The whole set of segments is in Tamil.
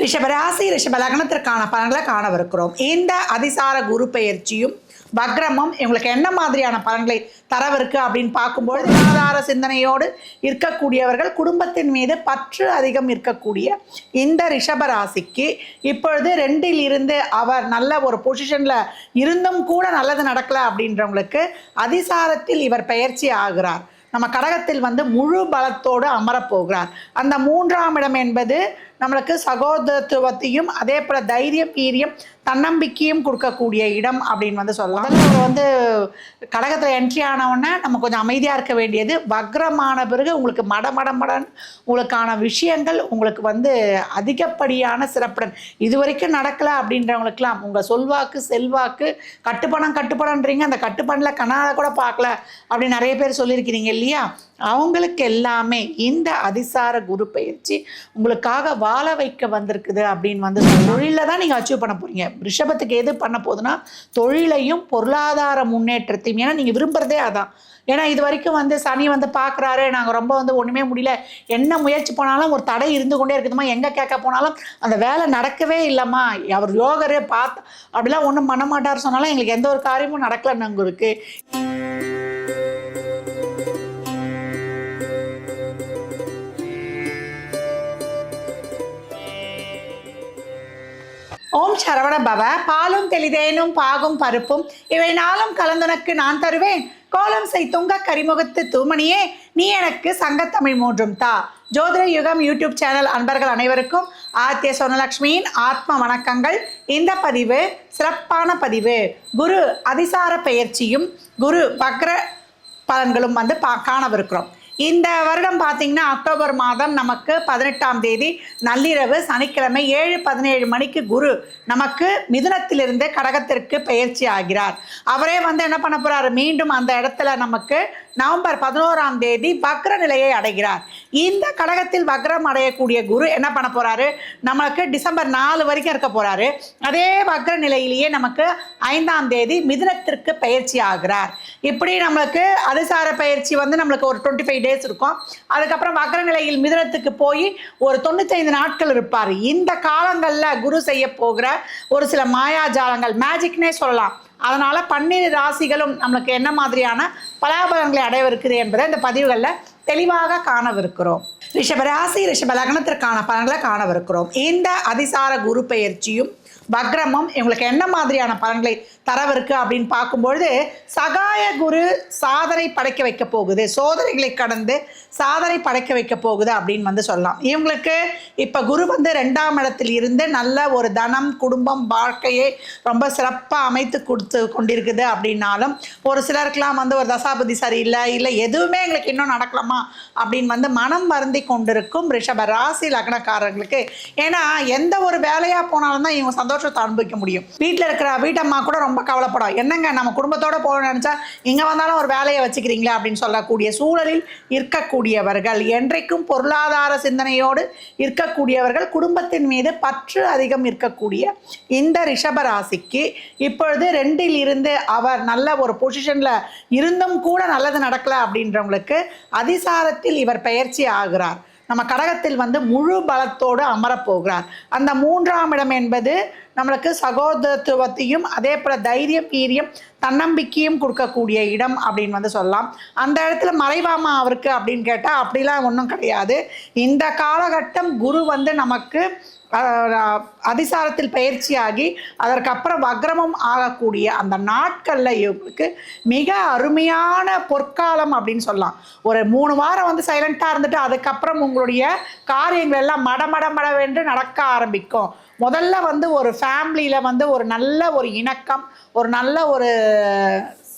ரிஷபராசி ரிஷப லக்னத்திற்கான பலன்களை காணவிருக்கிறோம். இந்த அதிசார குரு பயிற்சியும் வக்ரமும் இவங்களுக்கு என்ன மாதிரியான பலன்களை தரவிருக்கு அப்படின்னு பார்க்கும்பொழுது ஆதார சிந்தனையோடு இருக்கக்கூடியவர்கள் குடும்பத்தின் மீது பற்று அதிகம் இருக்கக்கூடிய இந்த ரிஷபராசிக்கு இப்பொழுது ரெண்டில் இருந்து அவர் நல்ல ஒரு பொசிஷனில் இருந்தும் கூட நல்லது நடக்கல அப்படின்றவங்களுக்கு அதிசாரத்தில் இவர் பெயர்ச்சி ஆகிறார். நம்ம கடகத்தில் வந்து முழு பலத்தோடு அமரப் போகிறார். அந்த மூன்றாம் இடம் என்பது நம்மளுக்கு சகோதரத்துவத்தையும் அதே போல தைரியம் வீரியம் தன்னம்பிக்கையும் கொடுக்கக்கூடிய இடம் அப்படின்னு வந்து சொல்லலாம். அதில் அவர் வந்து கடகத்தில் என்ட்ரி ஆனவுடனே நம்ம கொஞ்சம் அமைதியாக இருக்க வேண்டியது வக்ரமான பிறகு உங்களுக்கு மட மடன் உங்களுக்கான விஷயங்கள் உங்களுக்கு வந்து அதிகப்படியான சிறப்புடன். இது வரைக்கும் நடக்கலை அப்படின்றவங்களுக்கெல்லாம் உங்கள் சொல்வாக்கு செல்வாக்கு கட்டுப்பணம் கட்டுப்பணன்றீங்க அந்த கட்டுப்பணில் கண்ணால் கூட பார்க்கல அப்படின்னு நிறைய பேர் சொல்லியிருக்கிறீங்க இல்லையா? அவங்களுக்கு எல்லாமே இந்த அதிசார குரு பயிற்சி உங்களுக்காக வாழ வைக்க வந்திருக்குது அப்படின்னு வந்து தொழிலில் தான் நீங்கள் அச்சீவ் பண்ண போகிறீங்க ரிஷபத்துக்கு எது பண்ண போகுதுன்னா தொழிலையும் பொருளாதார முன்னேற்றத்தையும். ஏன்னா நீங்கள் விரும்புகிறதே அதான். ஏன்னா இது வரைக்கும் வந்து சனி வந்து பார்க்குறாரு நாங்கள் ரொம்ப வந்து ஒன்றுமே முடியல. என்ன முயற்சி போனாலும் ஒரு தடை இருந்து கொண்டே இருக்குதுமா? எங்கே கேட்க போனாலும் அந்த வேலை நடக்கவே இல்லைம்மா. அவர் யோகரே பார்த்து அப்படிலாம் ஒன்றும் பண்ண மாட்டார் சொன்னாலும் எங்களுக்கு எந்த ஒரு காரியமும் நடக்கலன்னு அங்கே இருக்குது ஓம் சரவண பவ. பாலும் தெளிதேனும் பாகும் பருப்பும். இவை நாளும் கலந்துனக்கு நான் தருவேன். கோலம் செய் துங்க கரிமுகத்து தூமணியே. நீ எனக்கு சங்கத்தமிழ் மூன்றும் தா. ஜோதிட யுகம் யூடியூப் சேனல் அன்பர்கள் அனைவருக்கும் ஆத்திய சொர்ணலக்ஷ்மியின் ஆத்ம வணக்கங்கள். இந்த பதிவு சிறப்பான பதிவு. குரு அதிசார பெயர்ச்சியும் குரு வக்ர பலன்களும் வந்து பா காணவிருக்கிறோம். இந்த வருடம் பார்த்தீங்கன்னா அக்டோபர் மாதம் நமக்கு பதினெட்டாம் தேதி நள்ளிரவு சனிக்கிழமை ஏழு பதினேழு மணிக்கு குரு நமக்கு மிதுனத்திலிருந்து கடகத்திற்கு பெயர்ச்சி ஆகிறார். அவரே வந்து என்ன பண்ண போறாரு? மீண்டும் அந்த இடத்துல நமக்கு நவம்பர் பதினோராம் தேதி வக்ர நிலையை அடைகிறார். இந்த கடகத்தில் வக்ரம் அடையக்கூடிய குரு என்ன பண்ண போறாரு? நமக்கு டிசம்பர் நாலு வரைக்கும் இருக்க போறாரு. அதே வக்ர நிலையிலேயே நமக்கு ஐந்தாம் தேதி மிதுனத்திற்கு பயிற்சி ஆகிறார். இப்படி நம்மளுக்கு அதிசார பயிற்சி வந்து நம்மளுக்கு ஒரு டுவெண்ட்டி ஃபைவ் டேஸ் இருக்கும். அதுக்கப்புறம் வக்ர நிலையில் மிதுனத்துக்கு போய் ஒரு தொண்ணூத்தைந்து நாட்கள் இருப்பார். இந்த காலங்களில் குரு செய்ய போகிற ஒரு சில மாயாஜாலங்கள் மேஜிக்னே சொல்லலாம். அதனால் பன்னிரு ராசிகளும் நம்மளுக்கு என்ன மாதிரியான பலாபலங்களை அடையவிருக்குது என்பதை இந்த பதிவுகளில் தெளிவாக காணவிருக்கிறோம். ரிஷபராசி ரிஷப லக்னத்திற்கான பலன்களை காணவிருக்கிறோம். இந்த அதிசார குரு பெயர்ச்சியும் வக்ரமும் இவங்களுக்கு என்ன மாதிரியான பலன்களை தரவிருக்கு அப்படின்னு பார்க்கும்பொழுது சகாய குரு சாதனை படைக்க வைக்க போகுது. சோதனைகளை கடந்து சாதனை படைக்க வைக்க போகுது அப்படின்னு வந்து சொல்லலாம். இவங்களுக்கு இப்போ குரு வந்து ரெண்டாம் இடத்தில் இருந்து நல்ல ஒரு தனம் குடும்பம் வாழ்க்கையை ரொம்ப சிறப்பாக அமைத்து கொடுத்து கொண்டிருக்குது அப்படின்னாலும் ஒரு சிலருக்கெல்லாம் வந்து ஒரு தசாபதி சரியில்லை இல்லை எதுவுமே எங்களுக்கு இன்னும் நடக்கலாமா அப்படின்னு வந்து மனம் வருந்தி கொண்டிருக்கும் ரிஷப ராசி லக்னக்காரர்களுக்கு. ஏன்னா எந்த ஒரு வேலையாக போனாலும் தான் இவங்க சந்தோஷத்தை அனுபவிக்க முடியும். வீட்டில் இருக்கிற வீட்டம்மா கூட ரொம்ப கவலைப்படும். என்னங்க நம்ம குடும்பத்தோட போகணும்னு நினச்சா இங்கே வந்தாலும் ஒரு வேலையை வச்சுக்கிறீங்களா அப்படின்னு சொல்லக்கூடிய சூழலில் இருக்கக்கூடியவர்கள் என்றைக்கும் பொருளாதார சிந்தனையோடு இருக்கக்கூடியவர்கள் குடும்பத்தின் மீது பற்று அதிகம் இருக்கக்கூடிய இந்த ரிஷபராசிக்கு இப்பொழுது ரெண்டில் இருந்து அவர் நல்ல ஒரு பொசிஷனில் இருந்தும் கூட நல்லது நடக்கல அப்படின்றவங்களுக்கு அதிசாரத்தில் இவர் பெயர்ச்சி ஆகிறார். நம்ம கடகத்தில் வந்து முழு பலத்தோடு அமரப் போகிறார். அந்த மூன்றாம் இடம் என்பது நம்மளுக்கு சகோதரத்துவத்தையும் அதே போல தைரியம் வீரியம் தன்னம்பிக்கையும் கொடுக்கக்கூடிய இடம் அப்படின்னு வந்து சொல்லலாம். அந்த இடத்துல மறைவாமா அவருக்கு அப்படின்னு கேட்டால் அப்படிலாம் ஒன்றும் கிடையாது. இந்த காலகட்டம் குரு வந்து நமக்கு அதிசாரத்தில் பயிற்சியாகி அதற்கப்புறம் அக்ரமம் ஆகக்கூடிய அந்த நாட்களில் இவங்களுக்கு மிக அருமையான பொற்காலம் அப்படின்னு சொல்லலாம். ஒரு மூணு வாரம் வந்து சைலண்ட்டாக இருந்துட்டு அதுக்கப்புறம் உங்களுடைய காரியங்கள் எல்லாம் மட மட மடவென்று நடக்க ஆரம்பிக்கும். முதல்ல வந்து ஒரு ஃபேமிலியில் வந்து ஒரு நல்ல ஒரு இணக்கம் ஒரு நல்ல ஒரு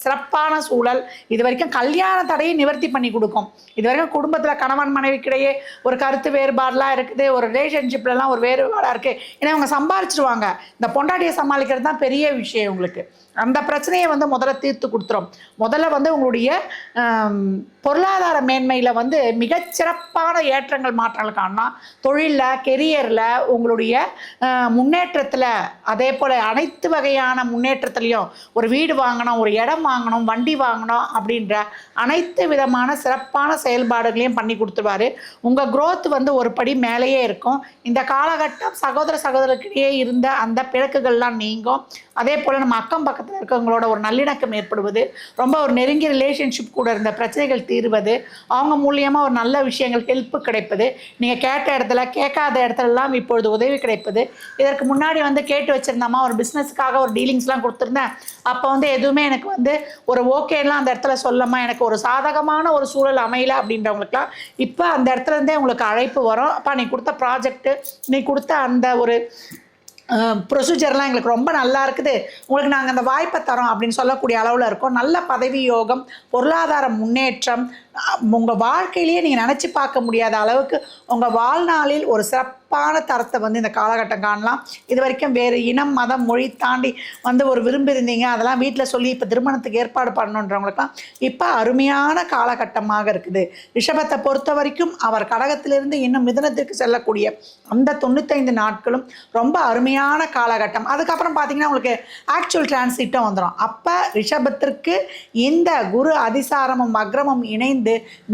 சிறப்பான சூழல். இது வரைக்கும் கல்யாண தடையை நிவர்த்தி பண்ணி கொடுக்கும். இது வரைக்கும் குடும்பத்தில் கணவன் மனைவிக்கிடையே ஒரு கருத்து வேறுபாடெலாம் இருக்குது. ஒரு ரிலேஷன்ஷிப்லலாம் ஒரு வேறுபாடாக இருக்குது ஏன்னா இவங்க சம்பாரிச்சிருவாங்க. இந்த பொண்டாட்டியை சமாளிக்கிறது தான் பெரிய விஷயம் உங்களுக்கு அந்த பிரச்சனையை வந்து முதல்ல தீர்த்து கொடுத்துரும். முதல்ல வந்து உங்களுடைய பொருளாதார மேன்மையில் வந்து மிகச்சிறப்பான ஏற்றங்கள் மாற்றங்கள் காணலாம் தொழிலில் கெரியரில் உங்களுடைய முன்னேற்றத்தில் அதே போல் அனைத்து வகையான முன்னேற்றத்துலேயும் ஒரு வீடு வாங்கணும் ஒரு இடம் வாங்கணும் வண்டி வாங்கணும் அப்படின்ற அனைத்து விதமான சிறப்பான செயல்பாடுகளையும் பண்ணி கொடுத்துருவாரு. உங்கள் க்ரோத் வந்து ஒரு படி மேலேயே இருக்கும். இந்த காலகட்டம் சகோதர சகோதரர்கிட்டயே இருந்த அந்த பிழக்குகள்லாம் நீங்கும். அதே போல் நம்ம அக்கம் பக்கத்தில் இருக்கவங்களோட ஒரு நல்லிணக்கம் ஏற்படுவது ரொம்ப ஒரு நெருங்கிய ரிலேஷன்ஷிப் கூட இருந்த பிரச்சனைகள் தீர்வது அவங்க மூலியமாக ஒரு நல்ல விஷயங்கள் ஹெல்ப் கிடைப்பது நீங்கள் கேட்ட இடத்துல கேட்காத இடத்துலலாம் இப்பொழுது உதவி கிடைப்பது. இதற்கு முன்னாடி வந்து கேட்டு வச்சுருந்தோமா ஒரு பிஸ்னஸுக்காக ஒரு டீலிங்ஸ்லாம் கொடுத்துருந்தேன். அப்போ வந்து எதுவுமே எனக்கு வந்து ஒரு ஓகேலாம் அந்த இடத்துல சொல்லமா எனக்கு ஒரு சாதகமான ஒரு சூழல் அமையல அப்படின்றவங்களுக்குலாம் இப்போ அந்த இடத்துல இருந்தே உங்களுக்கு அழைப்பு வரும். அப்பா நீ கொடுத்த ப்ராஜெக்ட்டு நீ கொடுத்த அந்த ஒரு ப்ரொசீஜர்லாம் எங்களுக்கு ரொம்ப நல்லா இருக்குது. உங்களுக்கு நாங்கள் அந்த வாய்ப்பை தரோம் அப்படின்னு சொல்லக்கூடிய அளவில் இருக்கோம். நல்ல பதவி யோகம் பொருளாதார முன்னேற்றம் உங்கள் வாழ்க்கையிலேயே நீங்கள் நினச்சி பார்க்க முடியாத அளவுக்கு உங்கள் வாழ்நாளில் ஒரு சிறப்பான தரத்தை வந்து இந்த காலகட்டம் காணலாம். இது வரைக்கும் வேறு இனம் மதம் மொழி தாண்டி வந்து ஒரு விரும்பியிருந்தீங்க அதெல்லாம் வீட்டில் சொல்லி இப்போ திருமணத்துக்கு ஏற்பாடு பண்ணணுன்றவங்களுக்குலாம் இப்போ அருமையான காலகட்டமாக இருக்குது. ரிஷபத்தை பொறுத்த வரைக்கும் அவர் கடகத்திலிருந்து இன்னும் மிதனத்திற்கு செல்லக்கூடிய அந்த தொண்ணூத்தைந்து நாட்களும் ரொம்ப அருமையான காலகட்டம். அதுக்கப்புறம் பார்த்தீங்கன்னா உங்களுக்கு ஆக்சுவல் டிரான்சிட்டும் வந்துடும் அப்போ ரிஷபத்திற்கு இந்த குரு அதிசாரமும் அக்ரமும் இணைந்து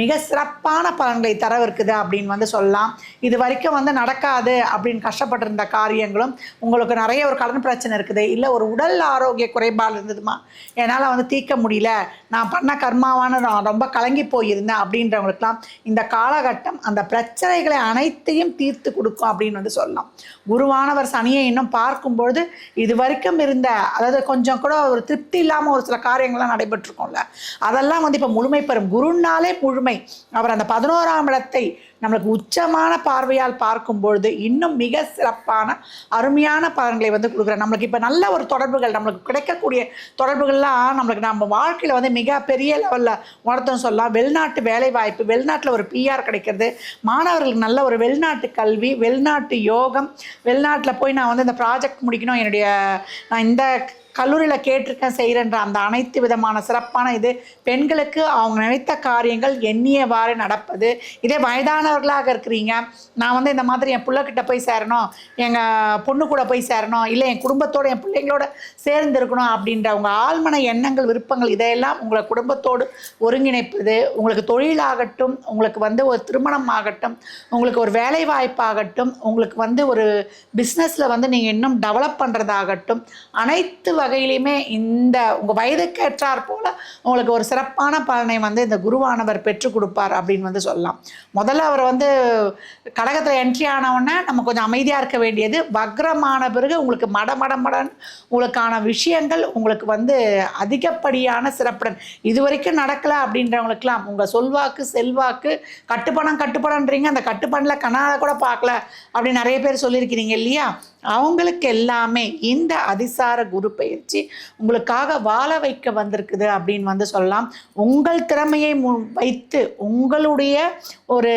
மிக சிறப்பான பலன்களை தரவிருக்குது அப்படின்னு வந்து சொல்லலாம். இது வரைக்கும் வந்து நடக்காது அப்படின்னு கஷ்டப்பட்டிருந்த காரியங்களும் உங்களுக்கு நிறைய ஒரு கடன் பிரச்சனை இருக்குது. இல்லை ஒரு உடல் ஆரோக்கிய குறைபாடு இருந்ததுமா? என்னால் வந்து தீர்க்க முடியல. நான் பண்ண கர்மாவான நான் ரொம்ப கலங்கி போயிருந்தேன் அப்படின்றவங்களுக்குலாம் இந்த காலகட்டம் அந்த பிரச்சனைகளை அனைத்தையும் தீர்த்து கொடுக்கும் அப்படின்னு வந்து சொல்லலாம். குருவானவர் சனியை இன்னும் பார்க்கும்பொழுது இது வரைக்கும் இருந்த அதாவது கொஞ்சம் கூட ஒரு திருப்தி இல்லாமல் ஒரு சில காரியங்கள்லாம் நடைபெற்றிருக்கோம்ல. அதெல்லாம் வந்து இப்போ முழுமை பெறும். குருனாலே முழுமை அவர் அந்த பதினோராம் இடத்தை நம்மளுக்கு உச்சமான பார்வையால் பார்க்கும் பொழுது இன்னும் மிக சிறப்பான அருமையான பலன்களை வந்து கொடுக்குறார். நம்மளுக்கு இப்போ நல்ல ஒரு தொடர்புகள் நம்மளுக்கு கிடைக்கக்கூடிய தொடர்புகள்லாம் நம்மளுக்கு நம்ம வாழ்க்கையில் வந்து மிகப்பெரிய லெவலில் உணர்த்தம் சொல்லலாம். வெளிநாட்டு வேலைவாய்ப்பு வெளிநாட்டில் ஒரு பிஆர் கிடைக்கிறது. மாணவர்களுக்கு நல்ல ஒரு வெளிநாட்டு கல்வி வெளிநாட்டு யோகம் வெளிநாட்டில் போய் நான் வந்து இந்த ப்ராஜெக்ட் முடிக்கணும். என்னுடைய நான் இந்த கல்லூரியில் கேட்டிருக்கேன் செய்கிறேன்ற அந்த அனைத்து விதமான சிறப்பான இது பெண்களுக்கு அவங்க நினைத்த காரியங்கள் எண்ணியவாறு நடப்பது. இதே வயதானவர்களாக இருக்கிறீங்க. நான் வந்து இந்த மாதிரி என் பிள்ளைக்கிட்ட போய் சேரணும் எங்கள் பொண்ணு கூட போய் சேரணும் இல்லை என் குடும்பத்தோட என் பிள்ளைங்களோட சேர்ந்து இருக்கணும் அப்படின்ற உங்கள் ஆழ்மன எண்ணங்கள் விருப்பங்கள் இதையெல்லாம் உங்களை குடும்பத்தோடு ஒருங்கிணைப்பது உங்களுக்கு தொழிலாகட்டும் உங்களுக்கு வந்து ஒரு திருமணம் ஆகட்டும் உங்களுக்கு ஒரு வேலை வாய்ப்பாகட்டும் உங்களுக்கு வந்து ஒரு பிஸ்னஸில் வந்து நீங்கள் இன்னும் டெவலப் பண்ணுறதாகட்டும் அனைத்து வகையிலையுமே இந்த உங்கள் வயதுக்கேற்றாற் போல் உங்களுக்கு ஒரு சிறப்பான பலனை வந்து இந்த குருவானவர் பெற்றுக் கொடுப்பார் அப்படின்னு வந்து சொல்லலாம். முதல்ல அவர் வந்து கடகத்தில் என்ட்ரி ஆனவுடனே நம்ம கொஞ்சம் அமைதியாக இருக்க வேண்டியது வக்ரமான பிறகு உங்களுக்கு மட மட மடன் உங்களுக்கான விஷயங்கள் உங்களுக்கு வந்து அதிகப்படியான சிறப்புடன் இது வரைக்கும் நடக்கலை அப்படின்றவங்களுக்கெல்லாம் உங்கள் சொல்வாக்கு செல்வாக்கு கட்டுப்பணம் கட்டுப்பணன்றீங்க அந்த கட்டுப்பணில் கண்ணால் கூட பார்க்கல அப்படின்னு நிறைய பேர் சொல்லியிருக்கிறீங்க இல்லையா? அவங்களுக்கு எல்லாமே இந்த அதிசார குரு பயிற்சி உங்களுக்காக வாழ வைக்க வந்திருக்குது அப்படின்னு வந்து சொல்லலாம். உங்கள் திறமையை மு வைத்து உங்களுடைய ஒரு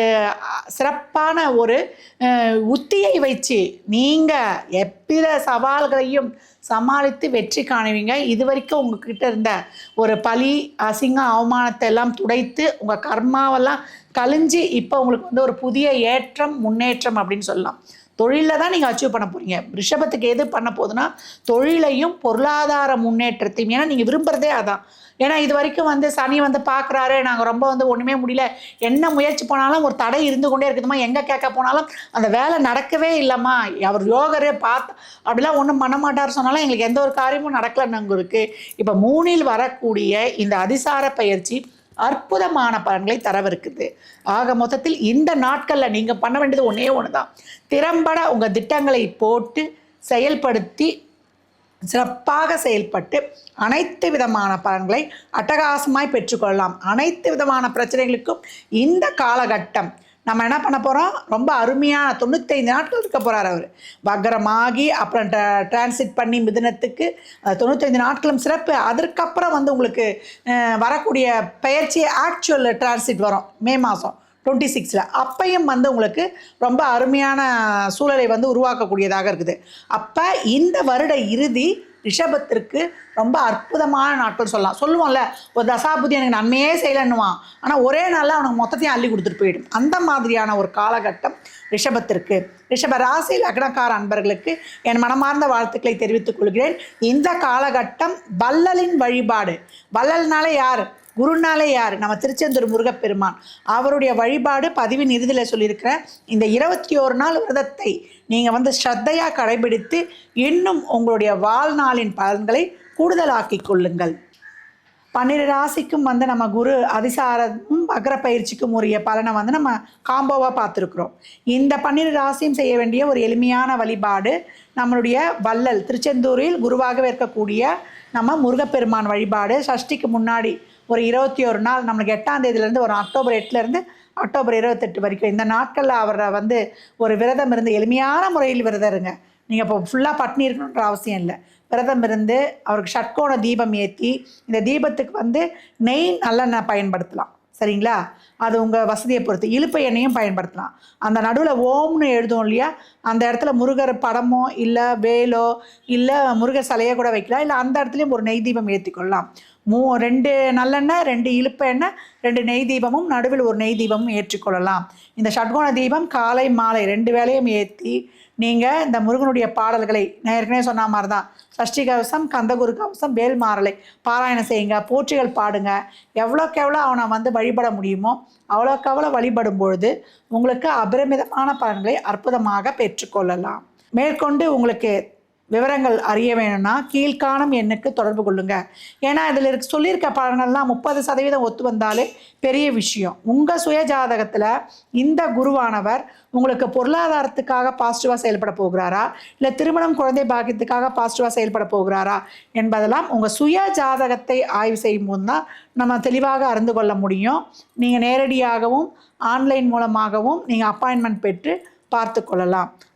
சிறப்பான ஒரு உத்தியை வச்சு நீங்கள் எவ்வித சவால்களையும் சமாளித்து வெற்றி காணுவீங்க. இது வரைக்கும் உங்ககிட்ட இருந்த ஒரு பழி அசிங்க அவமானத்தை எல்லாம் துடைத்து உங்கள் கர்மாவெல்லாம் கழிஞ்சு இப்போ உங்களுக்கு வந்து ஒரு புதிய ஏற்றம் முன்னேற்றம் அப்படின்னு சொல்லலாம். தொழிலில் தான் நீங்கள் அச்சீவ் பண்ண போகிறீங்க ரிஷபத்துக்கு எது பண்ண போகுதுன்னா தொழிலையும் பொருளாதார முன்னேற்றத்தையும். ஏன்னா நீங்கள் விரும்புகிறதே அதான். ஏன்னா இது வரைக்கும் வந்து சனி வந்து பார்க்குறாரு நாங்கள் ரொம்ப வந்து ஒன்றுமே முடியல. என்ன முயற்சி போனாலும் ஒரு தடை இருந்து கொண்டே இருக்குதுமா? எங்கே கேட்க போனாலும் அந்த வேலை நடக்கவே இல்லைம்மா. அவர் யோகரே பார்த்து அப்படிலாம் ஒன்றும் பண்ண மாட்டார் சொன்னாலும் எங்களுக்கு எந்த ஒரு காரியமும் நடக்கலன்னு இருக்குது இப்போ மூணில் வரக்கூடிய இந்த அதிசார பயிற்சி அற்புதமான பலன்களை தரவிருக்குது. ஆக மொத்தத்தில் இந்த நாட்களில் நீங்கள் பண்ண வேண்டியது ஒன்றே ஒன்று தான் திறம்பட உங்கள் திட்டங்களை போட்டு செயல்படுத்தி சிறப்பாக செயல்பட்டு அனைத்து விதமான பலன்களை அட்டகாசமாய் பெற்றுக்கொள்ளலாம். அனைத்து விதமான பிரச்சனைகளுக்கும் இந்த காலகட்டம் நம்ம என்ன பண்ண போகிறோம் ரொம்ப அருமையான தொண்ணூத்தைந்து நாட்கள் இருக்க போகிறார் அவர். வக்ரமாகி அப்புறம் டிரான்சிட் பண்ணி மிதுனத்துக்கு தொண்ணூத்தைந்து நாட்களும் சிறப்பு. அதற்கப்புறம் வந்து உங்களுக்கு வரக்கூடிய பயிற்சி ஆக்சுவல் டிரான்சிட் வரும். மே மாதம் டுவெண்ட்டி சிக்ஸில் அப்பையும் வந்து உங்களுக்கு ரொம்ப அருமையான சூழலை வந்து உருவாக்கக்கூடியதாக இருக்குது. அப்போ இந்த வருட இறுதி ரிஷபத்திற்கு ரொம்ப அற்புதமான நாட்கள் சொல்லலாம். சொல்லுவோம்ல ஒரு தசாபுதி எனக்கு நன்மையே செய்யலன்னுவான். ஆனால் ஒரே நாளில் அவனுக்கு மொத்தத்தையும் அள்ளி கொடுத்துட்டு போயிடும். அந்த மாதிரியான ஒரு காலகட்டம் ரிஷபத்திற்கு. ரிஷப ராசி லக்னக்கார அன்பர்களுக்கு என் மனமார்ந்த வாழ்த்துக்களை தெரிவித்துக் கொள்கிறேன். இந்த காலகட்டம் வள்ளலின் வழிபாடு. வள்ளல்னாலே யார்? குருனாலே யார்? நம்ம திருச்செந்தூர் முருகப்பெருமான். அவருடைய வழிபாடு பதிவின் இறுதியில் சொல்லியிருக்கிறேன். இந்த இருபத்தி ஓரு நாள் விரதத்தை நீங்கள் வந்து ஸ்ரத்தையாக கடைபிடித்து இன்னும் உங்களுடைய வாழ்நாளின் பலன்களை கூடுதலாக்கி கொள்ளுங்கள். பன்னிரு ராசிக்கும் வந்து நம்ம குரு அதிசாரமும் அக்ர பயிற்சிக்கும் உரிய பலனை வந்து நம்ம காம்போவாக பார்த்துருக்குறோம். இந்த பன்னிரு ராசியும் செய்ய வேண்டிய ஒரு எளிமையான வழிபாடு நம்மளுடைய வள்ளல் திருச்செந்தூரில் குருவாகவே இருக்கக்கூடிய நம்ம முருகப்பெருமான் வழிபாடு. சஷ்டிக்கு முன்னாடி ஒரு இருபத்தி ஒரு நாள் நம்மளுக்கு எட்டாம் தேதியிலேருந்து ஒரு அக்டோபர் எட்டுலேருந்து அக்டோபர் இருபத்தெட்டு வரைக்கும். இந்த நாட்களில் அவரை வந்து ஒரு விரதம் இருந்து எளிமையான முறையில் விரதம் இருங்க நீங்கள் இப்போ ஃபுல்லாக பட்னி இருக்கணுன்ற அவசியம் இல்லை. விரதம் இருந்து அவருக்கு ஷட்கோண தீபம் ஏற்றி இந்த தீபத்துக்கு வந்து நெய் நல்லெண்ணெய் பயன்படுத்தலாம். சரிங்களா? அது உங்கள் வசதியை பொறுத்து. இழுப்பு எண்ணெயும் பயன்படுத்தலாம். அந்த நடுவில் ஓம்னு எழுதும் இல்லையா? அந்த இடத்துல முருகர் படமோ இல்லை வேலோ இல்லை முருகர் சிலையோ கூட வைக்கலாம். இல்லை அந்த இடத்துலையும் ஒரு நெய் தீபம் ஏற்றிக்கொள்ளலாம் மூ ரெண்டு நல்லெண்ணெய் ரெண்டு இழுப்ப எண்ணெய் ரெண்டு நெய் தீபமும் நடுவில் ஒரு நெய் தீபமும் ஏற்றிக்கொள்ளலாம். இந்த ஷட்கோண தீபம் காலை மாலை ரெண்டு வேலையும் ஏற்றி நீங்கள் இந்த முருகனுடைய பாடல்களை நான் ஏற்கனவே சொன்ன மாதிரி தான் சஷ்டி கவசம் கந்தகுரு கவசம் வேல் மாறலை பாராயணம் செய்யுங்க போற்றிகள் பாடுங்க. எவ்வளோக்கு எவ்வளோ அவனை வந்து வழிபட முடியுமோ அவ்வளோக்கு அவ்வளோ வழிபடும் பொழுது உங்களுக்கு அபரிமிதமான பலன்களை அற்புதமாக பெற்றுக்கொள்ளலாம். மேற்கொண்டு உங்களுக்கு விவரங்கள் அறிய வேணும்னா கீழ்காணும் எண்ணுக்கு தொடர்பு கொள்ளுங்க. ஏன்னா இதில் இருக்க சொல்லியிருக்க பலன்கள்லாம் முப்பது சதவீதம் ஒத்து வந்தாலே பெரிய விஷயம். உங்கள் சுய ஜாதகத்தில் இந்த குருவானவர் உங்களுக்கு பொருளாதாரத்துக்காக பாசிட்டிவாக செயல்பட போகிறாரா? இல்லை திருமணம் குழந்தை பாக்கியத்துக்காக பாசிட்டிவாக செயல்பட போகிறாரா? என்பதெல்லாம் உங்கள் சுய ஜாதகத்தை ஆய்வு செய்யும் போது தான் நம்ம தெளிவாக அறிந்து கொள்ள முடியும். நீங்கள் நேரடியாகவும் ஆன்லைன் மூலமாகவும் நீங்கள் அப்பாயின்மெண்ட் பெற்று பார்த்து கொள்ளலாம்.